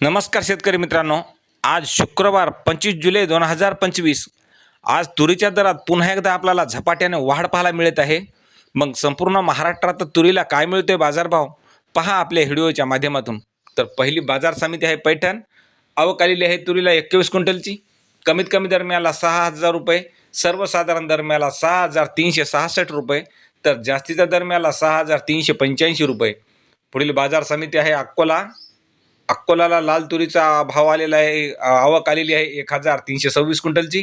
नमस्कार शेतकरी मित्रांनो. आज शुक्रवार पंचवीस जुलै दोन हजार पंचवीस. आज तुरीच्या दरात पुन्हा एकदा आपल्याला झपाट्याने वाढ पाहायला मिळत आहे. मग संपूर्ण महाराष्ट्रात तुरीला काय मिळतोय बाजारभाव? पहा आपल्या व्हिडिओच्या माध्यमातून. तर पहिली बाजार समिती आहे पैठण. आवक आलेली आहे तुरीला एकवीस क्विंटलची. कमीत कमी दरम्याला सहा हजार रुपये. सर्वसाधारण दरम्याला सहा हजार तीनशे सहासष्ट रुपये. तर जास्तीच्या दरम्याला सहा हजार तीनशे पंच्याऐंशी रुपये. पुढील बाजार समिती आहे अकोला. अकोलाला लाल तुरीचा भाव आलेला आहे आवक आलेली आहे एक हजार तीनशे सव्वीस क्विंटलची.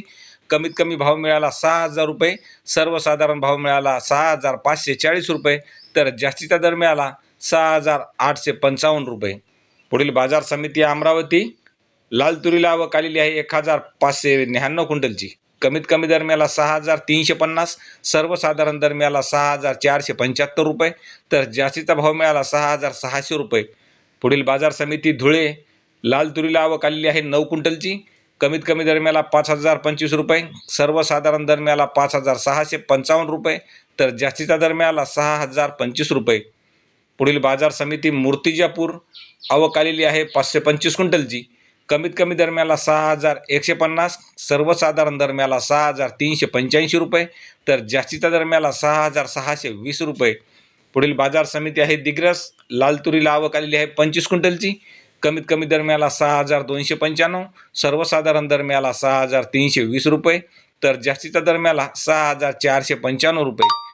कमीत कमी भाव मिळाला सहा हजार रुपये सर्वसाधारण भाव मिळाला सहा हजार पाचशे चाळीस रुपये तर जास्तीचा दर मिळाला सहा हजार आठशे पंचावन्न रुपये. पुढील बाजार समिती अमरावती लाल तुरीला आवक आलेली आहे एक हजार पाचशे न्याण्णव क्विंटलची. कमीत कमी दरम्याला सहा हजार तीनशे पन्नास सर्वसाधारण दरम्याला सहा हजार चारशे पंच्याहत्तर रुपये तर जास्तीचा भाव मिळाला सहा हजार सहाशे रुपये. पुढील बाजार समिती धुळे लाल तुरीला आवक आलेली आहे नऊ क्विंटलची. कमीत कमी दरम्याला पाच हजार पंचवीस रुपये सर्वसाधारण दरम्याला पाच हजार सहाशे पंचावन्न रुपये तर जास्तीचा दरम्याला सहा हजार पंचवीस रुपये. पुढील बाजार समिती मूर्तिजापूर आवक आलेली आहे पाचशे पंचवीस क्विंटलची. कमीत कमी दरम्याला सहा हजार एकशे पन्नास सर्वसाधारण दरम्याला सहा हजार तीनशे पंच्याऐंशी रुपये तर जास्तीच्या दरम्याला सहा हजार सहाशे वीस रुपये. पुढील बाजार समिती आहे दिग्रस लाल तुरीला आवक आलेली आहे पंचवीस क्विंटलची. कमीत कमी दरम्याला सहा हजार दोनशे पंच्याण्णव सर्वसाधारण दरम्याला सहा हजार तीनशे वीस रुपये तर जास्तीच्या दरम्याला सहा हजार चारशे पंच्याण्णव रुपये.